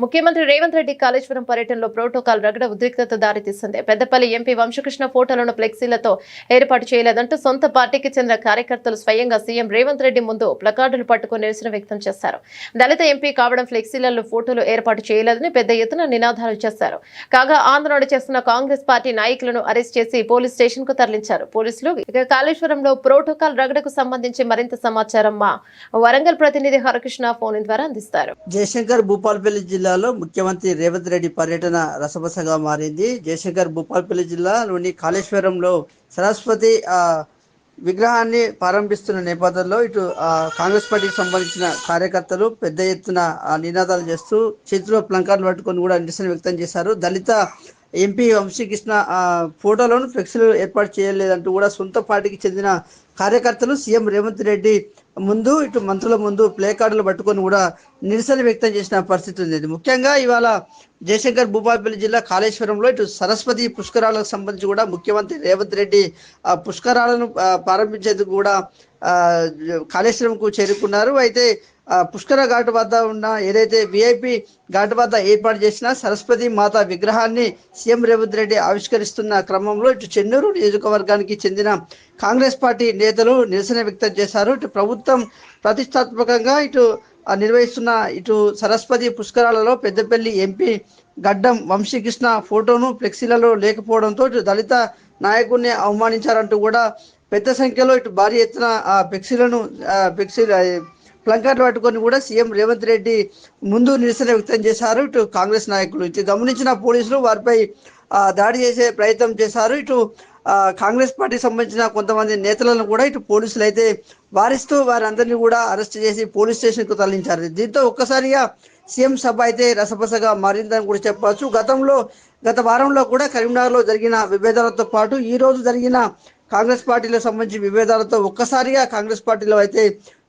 ముఖ్యమంత్రి రేవంత్ రెడ్డి కాళేశ్వరం పర్యటనలో ప్రోటోకాల్ రగడ ఉద్రిక్తత దారితీస్తుంది పెద్దపల్లి ఎంపీ వంశకృష్ణ ఫోటోలను ఫ్లెక్సీలతో ఏర్పాటు చేయలేదంటూ సొంత పార్టీకి చెందిన కార్యకర్తలు స్వయంగా సీఎం రేవంత్ రెడ్డి ముందు ప్లకార్డులు పట్టుకుని నిరసన వ్యక్తం చేశారు. దళిత ఎంపీ కావడం ఫ్లెక్సీలలో ఫోటోలు ఏర్పాటు చేయలేదని పెద్ద ఎత్తున నినాదాలు చేశారు. కాగా ఆందోళన చేస్తున్న కాంగ్రెస్ పార్టీ నాయకులను అరెస్ట్ చేసి పోలీస్ స్టేషన్కు తరలించారు. పోలీసులు ఇక కాళేశ్వరంలో ప్రోటోకాల్ రగడకు సంబంధించి మరింత సమాచారం మా వరంగల్ ప్రతినిధి హరకృష్ణ ఫోన్ ద్వారా అందిస్తారు. జయశంకర్ భూపాలపల్లి జిల్లాలో ముఖ్యమంత్రి రేవంత్ రెడ్డి పర్యటన రసబసగా మారింది. జయశంకర్ భూపాల్పల్లి జిల్లాలోని కాళేశ్వరంలో సరస్వతి విగ్రహాన్ని ప్రారంభిస్తున్న నేపథ్యంలో ఇటు కాంగ్రెస్ పార్టీకి సంబంధించిన కార్యకర్తలు పెద్ద ఎత్తున నినాదాలు చేస్తూ చేతిలో ప్లంకార్లు పట్టుకొని కూడా నిరసన వ్యక్తం చేశారు. దళిత ఎంపీ వంశీకృష్ణ ఫోటోలను ఫ్లెక్సీలు ఏర్పాటు చేయలేదంటూ కూడా సొంత పార్టీకి చెందిన కార్యకర్తలు సీఎం రేవంత్ రెడ్డి ముందు ఇటు మంత్రుల ముందు ప్లే కార్డులు పట్టుకొని కూడా నిరసన వ్యక్తం చేసిన పరిస్థితి ఉంది. ముఖ్యంగా ఇవాళ జయశంకర్ భూపాలపల్లి జిల్లా కాళేశ్వరంలో ఇటు సరస్వతి పుష్కరాలకు సంబంధించి కూడా ముఖ్యమంత్రి రేవంత్ రెడ్డి ఆ పుష్కరాలను ప్రారంభించేందుకు కూడా కాళేశ్వరంకు చేరుకున్నారు. అయితే పుష్కర ఘాట్ వద్ద ఉన్న ఏదైతే విఐపి ఘాట్ వద్ద ఏర్పాటు చేసిన సరస్వతి మాత విగ్రహాన్ని సీఎం రేవంత్ రెడ్డి ఆవిష్కరిస్తున్న క్రమంలో ఇటు చెన్నూరు నియోజకవర్గానికి చెందిన కాంగ్రెస్ పార్టీ నేతలు నిరసన వ్యక్తం చేశారు. ఇటు ప్రభుత్వం ప్రతిష్టాత్మకంగా ఇటు నిర్వహిస్తున్న ఇటు సరస్వతి పుష్కరాలలో పెద్దపల్లి ఎంపీ గడ్డం వంశీకృష్ణ ఫోటోను ఫ్లెక్సీలలో లేకపోవడంతో ఇటు దళిత నాయకుడిని అవమానించారంటూ కూడా పెద్ద సంఖ్యలో ఇటు భారీ ఎత్తున ఆ ఫ్లెక్సీలను ఫ్లెక్సీ ప్లంకార్లు పట్టుకొని కూడా సీఎం రేవంత్ రెడ్డి ముందు నిరసన వ్యక్తం చేశారు. ఇటు కాంగ్రెస్ నాయకులు ఇటు గమనించిన పోలీసులు వారిపై దాడి చేసే ప్రయత్నం చేశారు. ఇటు కాంగ్రెస్ పార్టీకి సంబంధించిన కొంతమంది నేతలను కూడా ఇటు పోలీసులు అయితే వారిస్తూ వారందరినీ కూడా అరెస్ట్ చేసి పోలీస్ స్టేషన్కు తరలించారు. దీంతో ఒక్కసారిగా సీఎం సభ అయితే రసపసగా మారిందని కూడా చెప్పవచ్చు. గతంలో గత వారంలో కూడా కరీంనగర్లో జరిగిన విభేదాలతో పాటు ఈ రోజు జరిగిన కాంగ్రెస్ పార్టీలో సంబంధించి విభేదాలతో ఒక్కసారిగా కాంగ్రెస్ పార్టీలో అయితే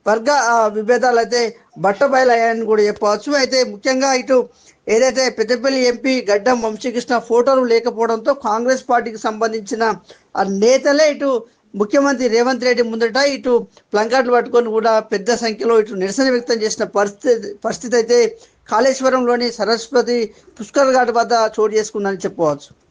వర్గ విభేదాలు అయితే బట్టబయలయ్యాయని కూడా చెప్పవచ్చు. అయితే ముఖ్యంగా ఇటు ఏదైతే పెద్దపల్లి ఎంపీ గడ్డం వంశీకృష్ణ ఫోటోలు లేకపోవడంతో కాంగ్రెస్ పార్టీకి సంబంధించిన ఆ నేతలే ఇటు ముఖ్యమంత్రి రేవంత్ రెడ్డి ముందట ఇటు ప్లంకార్డులు పట్టుకొని కూడా పెద్ద సంఖ్యలో ఇటు నిరసన వ్యక్తం చేసిన పరిస్థితి పరిస్థితి అయితే కాళేశ్వరంలోని సరస్వతి పుష్కర్ ఘాట్ వద్ద చోటు చేసుకుందని చెప్పవచ్చు.